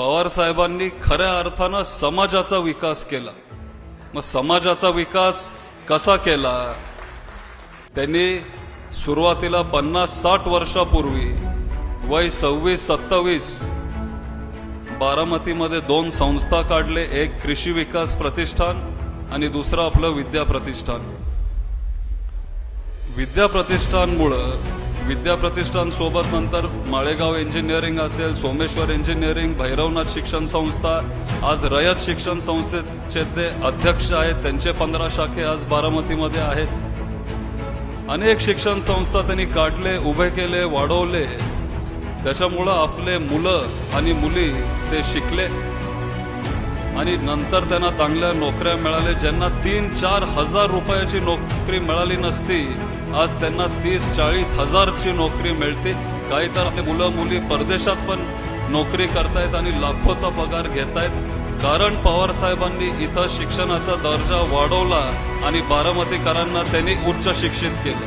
पवार साहेबांनी खऱ्या अर्थानं समाजाचा विकास केला. मग समाजाचा विकास कसा केला? त्यांनी सुरुवातीला पन्नास साठ वर्षापूर्वी वय सव्वीस सत्तावीस बारामतीमध्ये दोन संस्था काढले एक कृषी विकास प्रतिष्ठान आणि दुसरं आपलं विद्या प्रतिष्ठान. विद्या प्रतिष्ठानमुळं विद्या नंतर माळेगाव इंजिनिअरिंग असेल सोमेश्वर इंजिनिअरिंग भैरवनाथ शिक्षण संस्था आज रयत शिक्षण संस्थेचे ते अध्यक्ष आहेत. त्यांचे पंधरा शाखे आज बारामतीमध्ये आहेत. अनेक शिक्षण संस्था त्यांनी काढले उभे केले वाढवले. त्याच्यामुळं आपले मुलं आणि मुली ते शिकले. आणि नंतर त्यांना चांगल्या नोकऱ्या मिळाल्या. ज्यांना तीन चार हजार रुपयाची नोकरी मिळाली नसती आज त्यांना तीस चाळीस हजारची नोकरी मिळते. काही तर आपले मुलं मुली परदेशात पण नोकरी करतायत आणि लाखोचा पगार घेतायत. कारण पवार साहेबांनी इथं शिक्षणाचा दर्जा वाढवला आणि बारामतीकरांना त्यांनी उच्च शिक्षित केलं.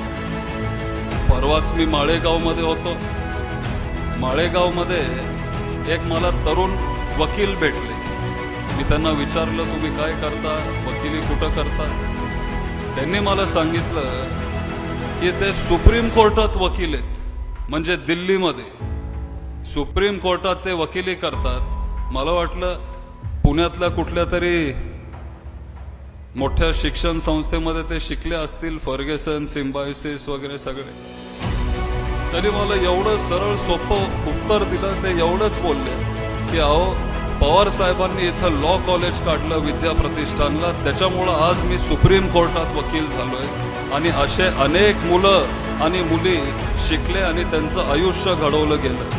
परवाच मी माळेगावमध्ये होतो. माळेगावमध्ये एक मला तरुण वकील भेटले. मी त्यांना विचारलं तुम्ही काय करता? वकिली कुठं करता? त्यांनी मला सांगितलं की ते सुप्रीम कोर्टात वकील आहेत. म्हणजे दिल्लीमध्ये. सुप्रीम कोर्टात ते वकिली करतात. मला वाटलं पुण्यातल्या कुठल्या तरी मोठ्या शिक्षण संस्थेमध्ये ते शिकले असतील फर्गेसन सिम्बायोसिस वगैरे सगळे. तरी मला एवढं सरळ सोपं उत्तर दिलं ते एवढंच बोलले की अहो पवार साहेबांनी इथं लॉ कॉलेज काढलं विद्या प्रतिष्ठानला त्याच्यामुळं आज मी सुप्रीम कोर्टात वकील झालोय. आणि असे अनेक मुलं आणि मुली शिकले आणि त्यांचं आयुष्य घडवलं गेलं.